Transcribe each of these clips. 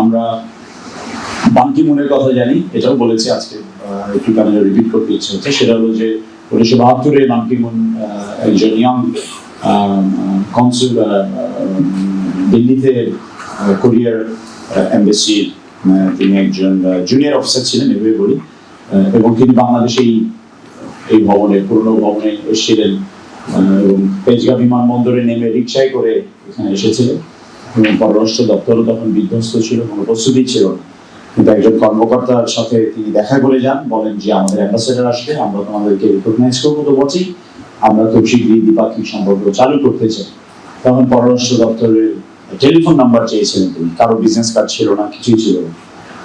আমরা বান্টি মুনের কথা জানি, এটাও বলেছে আজকে একটুখানি রিপিট করতে ইচ্ছে হচ্ছে, সেটা হলো যে উনিশশো বাহাত্তরে বান্টি মুন একজন ইয়াং কনসুল দিল্লিতে কোরিয়ার এম্বাসির তিনি একজন জুনিয়র অফিসার ছিলেন, এভাবে বলি এবং তিনি বাংলাদেশে এই এই ভবনে, পুরনো ভবনে এসেছিলেন এবং পেজগা বিমানবন্দরে নেমে রিক্সায় করে এখানে এসেছিলেন। এবং পররাষ্ট্র দপ্তরও তখন বিধ্বস্ত ছিল কোনো প্রস্তুতি ছিল। না কিন্তু একজন কর্মকর্তার সাথে তিনি দেখা করে যান বলেন যে আমাদের অ্যাম্বাসেডার আসবে আমরা তোমাদেরকে রিকগনাইজ করব তো বটেই আমরা খুব শীঘ্রই দ্বিপাক্ষিক সম্পর্ক চালু করতে চাই। তখন পররাষ্ট্র দপ্তরের টেলিফোন নাম্বার চেয়েছিলেন তিনি কারও বিজনেস কার্ড ছিল না কিছুই ছিল না।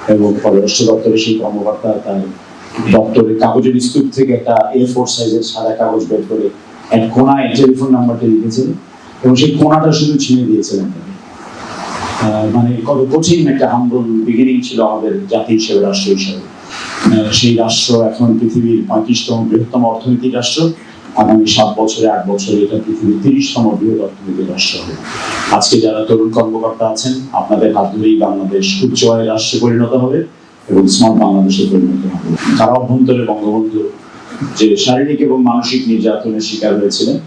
এবং পররাষ্ট্র দপ্তরের সেই কর্মকর্তা তার দপ্তরের কাগজের স্তূপ থেকে একটা এ ফোর সাইজের সাদা কাগজ বের করে এক কোনায় টেলিফোন নাম্বারটা লিখেছিলেন এবং সেই কোনাটা শুধু ছিঁড়ে দিয়েছিলেন আহ, মানে কত কঠিন একটা হাম্বল বিগিনিং ছিল আমাদের জাতি হিসেবে, রাষ্ট্র হিসেবে। সেই রাষ্ট্র এখন পৃথিবীর পঁয়ত্রিশতম বৃহত্তম অর্থনৈতিক রাষ্ট্র। আগামী সাত বছরে, আট বছরে এটা পৃথিবীর তিরিশতম বৃহৎ অর্থনৈতিক রাষ্ট্র হবে। আজকে যারা তরুণ কর্মকর্তা আছেন, আপনাদের হাত ধরেই বাংলাদেশ উচ্চ আয়ের রাষ্ট্রে পরিণত হবে এবং স্মার্ট বাংলাদেশে পরিণত হবে। তারা অভ্যন্তরে বঙ্গবন্ধু, যে শারীরিক এবং মানসিক নির্যাতনের শিকার হয়েছিলেন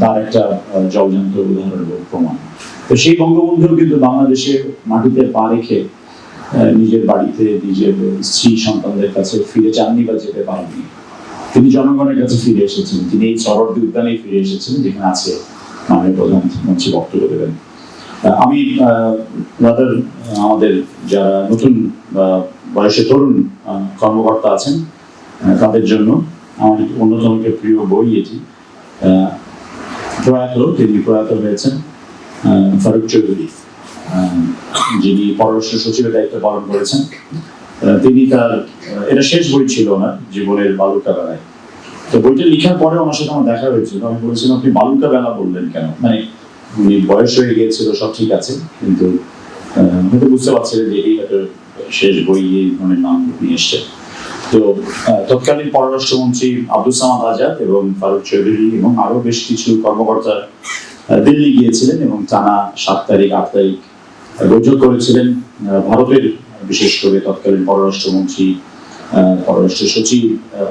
তার একটা জলজান্ত উদাহরণ প্রমাণ। তো সেই বঙ্গবন্ধু কিন্তু বাংলাদেশের মাটিতে পা রেখে নিজের বাড়িতে নিজের স্ত্রী সন্তানদের কাছে ফিরে চাননি বা যেতে পারেননি। তিনি জনগণের কাছে ফিরে এসেছেন। তিনি এই সরস্বতী উদ্যানে ফিরে এসেছেন, যেখানে আজকে মাননীয় প্রধানমন্ত্রী বক্তব্য দেবেন। আমি আমাদের যারা নতুন বয়সে তরুণ কর্মকর্তা আছেন তাদের জন্য আমার একটি অন্যতম প্রিয় বই এটি। প্রয়াত, তিনি প্রয়াত হয়েছেন। ফারুক চৌধুরী যিনি পররাষ্ট্র সচিবের দায়িত্ব পালন করেছেন। তিনি তার এটা শেষ বই ছিল না জীবনের বালুকা বেলায়। তো বইটা লেখার পরে আমার সাথে আমার দেখা হয়েছিল। আমি বলেছিলাম আপনি বালুকা বেলা বললেন কেন? মানে উনি বয়স হয়ে গিয়েছিল সব ঠিক আছে কিন্তু আহ, হয়তো বুঝতে পারছিলেন যে এই হয়তো শেষ বই এই ধরনের নাম নিয়ে এসছে। তো তৎকালীন পররাষ্ট্রমন্ত্রী আব্দুল সামাদ আজাদ এবং ফারুক চৌধুরী এবং আরও বেশ কিছু কর্মকর্তা দিল্লি গিয়েছিলেন এবং টানা সাত তারিখ, আট তারিখ বৈঠক করেছিলেন। ভারতের বিশেষ করে তৎকালীন পররাষ্ট্রমন্ত্রী পররাষ্ট্র সচিব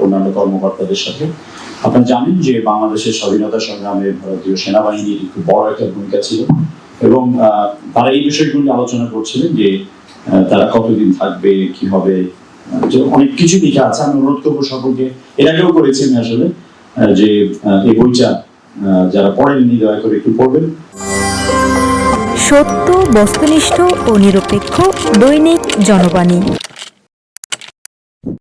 অন্যান্য কর্মকর্তাদের সাথে। আপনারা জানেন যে বাংলাদেশের স্বাধীনতা সংগ্রামে ভারতীয় সেনাবাহিনীর খুব বড় একটা ভূমিকা ছিল এবং তারা এই বিষয়গুলি আলোচনা করছিলেন যে তারা কতদিন থাকবে কি হবে অনেক কিছু লেখা আছে। আমি অনুরোধ করব সকলকে, এর আগেও করেছি আমি আসলে যে এই বইটা যারা পড়েননি দয়া করে একটু পড়বেন। সত্য বস্তুনিষ্ঠ ও নিরপেক্ষ দৈনিক জনবাণী।